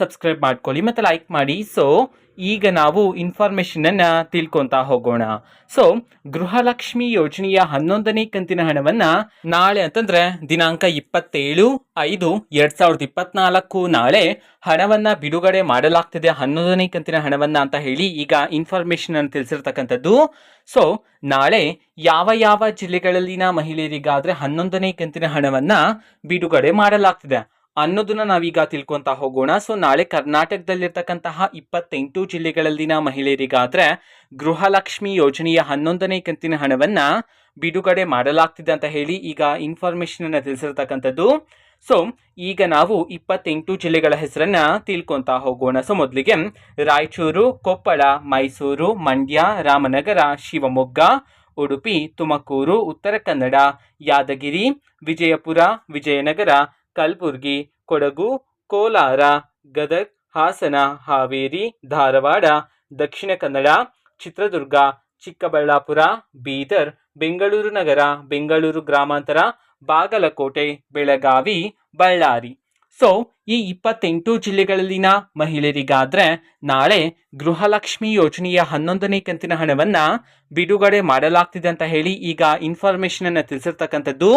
Subscribe ಮಾಡ್ಕೊಳ್ಳಿ ಮತ್ತು like ಮಾಡಿ. ಸೊ ಈಗ ನಾವು ಇನ್ಫಾರ್ಮೇಷನನ್ನು ತಿಳ್ಕೊತಾ ಹೋಗೋಣ. ಸೊ ಗೃಹಲಕ್ಷ್ಮಿ ಯೋಜನೆಯ ಹನ್ನೊಂದನೇ ಕಂತಿನ ಹಣವನ್ನು ನಾಳೆ ಅಂತಂದ್ರೆ ದಿನಾಂಕ ಇಪ್ಪತ್ತೇಳು ಐದು ಎರಡ್ ಸಾವಿರದ ಇಪ್ಪತ್ನಾಲ್ಕು ನಾಳೆ ಹಣವನ್ನ ಬಿಡುಗಡೆ ಮಾಡಲಾಗ್ತಿದೆ ಹನ್ನೊಂದನೇ ಕಂತಿನ ಹಣವನ್ನ ಅಂತ ಹೇಳಿ ಈಗ ಇನ್ಫಾರ್ಮೇಷನನ್ನು ತಿಳಿಸಿರ್ತಕ್ಕಂಥದ್ದು. ಸೊ ನಾಳೆ ಯಾವ ಯಾವ ಜಿಲ್ಲೆಗಳಲ್ಲಿನ ಮಹಿಳೆಯರಿಗಾದ್ರೆ ಹನ್ನೊಂದನೇ ಕಂತಿನ ಹಣವನ್ನ ಬಿಡುಗಡೆ ಮಾಡಲಾಗ್ತಿದೆ. ಅನ್ನೋದನ್ನ ನಾವೀಗ ತಿಳ್ಕೊಂತ ಹೋಗೋಣ. ಸೊ ನಾಳೆ ಕರ್ನಾಟಕದಲ್ಲಿರ್ತಕ್ಕಂತಹ ಇಪ್ಪತ್ತೆಂಟು ಜಿಲ್ಲೆಗಳಲ್ಲಿನ ಮಹಿಳೆಯರಿಗಾದ್ರೆ ಗೃಹಲಕ್ಷ್ಮಿ ಯೋಜನೆಯ ಹನ್ನೊಂದನೇ ಕಂತಿನ ಹಣವನ್ನ ಬಿಡುಗಡೆ ಮಾಡಲಾಗ್ತಿದೆ ಅಂತ ಹೇಳಿ ಈಗ ಇನ್ಫಾರ್ಮೇಶನ್ ಅನ್ನ ತಿಳಿಸಿರ್ತಕ್ಕಂಥದ್ದು. ಸೊ ಈಗ ನಾವು ಇಪ್ಪತ್ತೆಂಟು ಜಿಲ್ಲೆಗಳ ಹೆಸರನ್ನ ತಿಳ್ಕೊಂತ ಹೋಗೋಣ. ಸೊ ಮೊದಲಿಗೆ ರಾಯಚೂರು, ಕೊಪ್ಪಳ, ಮೈಸೂರು, ಮಂಡ್ಯ, ರಾಮನಗರ, ಶಿವಮೊಗ್ಗ, ಉಡುಪಿ, ತುಮಕೂರು, ಉತ್ತರ ಕನ್ನಡ, ಯಾದಗಿರಿ, ವಿಜಯಪುರ, ವಿಜಯನಗರ ಕಲಬುರಗಿ, ಕೊಡಗು, ಕೋಲಾರ, ಗದಗ, ಹಾಸನ, ಹಾವೇರಿ, ಧಾರವಾಡ, ದಕ್ಷಿಣ ಕನ್ನಡ, ಚಿತ್ರದುರ್ಗ, ಚಿಕ್ಕಬಳ್ಳಾಪುರ, ಬೀದರ್, ಬೆಂಗಳೂರು ನಗರ, ಬೆಂಗಳೂರು ಗ್ರಾಮಾಂತರ, ಬಾಗಲಕೋಟೆ, ಬೆಳಗಾವಿ, ಬಳ್ಳಾರಿ. ಸೊ ಈ ಇಪ್ಪತ್ತೆಂಟು ಜಿಲ್ಲೆಗಳಲ್ಲಿನ ಮಹಿಳೆಯರಿಗಾದ್ರೆ ನಾಳೆ ಗೃಹಲಕ್ಷ್ಮಿ ಯೋಜನೆಯ ಹನ್ನೊಂದನೇ ಕಂತಿನ ಹಣವನ್ನ ಬಿಡುಗಡೆ ಮಾಡಲಾಗ್ತಿದೆ ಅಂತ ಹೇಳಿ ಈಗ ಇನ್ಫಾರ್ಮೇಶನ್ ಅನ್ನ ತಿಳಿಸಿರ್ತಕ್ಕಂಥದ್ದು.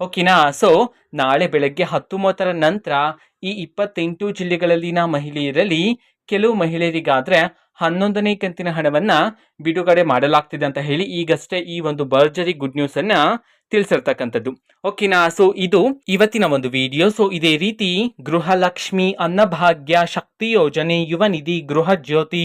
ಓಕೆನಾ ಸೊ ನಾಳೆ ಬೆಳಗ್ಗೆ ಹತ್ತು ಮೂವತ್ತರ ನಂತರ ಈ ಇಪ್ಪತ್ತೆಂಟು ಜಿಲ್ಲೆಗಳಲ್ಲಿನ ಮಹಿಳೆಯರಲ್ಲಿ ಕೆಲವು ಮಹಿಳೆಯರಿಗಾದರೆ ಹನ್ನೊಂದನೇ ಕಂತಿನ ಹಣವನ್ನ ಬಿಡುಗಡೆ ಮಾಡಲಾಗ್ತಿದೆ ಅಂತ ಹೇಳಿ ಈಗಷ್ಟೇ ಈ ಒಂದು ಭರ್ಜರಿ ಗುಡ್ ನ್ಯೂಸನ್ನು ತಿಳಿಸಿರ್ತಕ್ಕಂಥದ್ದು. ಓಕೆನಾ ಸೊ ಇದು ಇವತ್ತಿನ ಒಂದು ವಿಡಿಯೋ ಸೊ ಇದೇ ರೀತಿ ಗೃಹಲಕ್ಷ್ಮಿ ಅನ್ನಭಾಗ್ಯ ಶಕ್ತಿ ಯೋಜನೆ ಯುವ ನಿಧಿ ಗೃಹ ಜ್ಯೋತಿ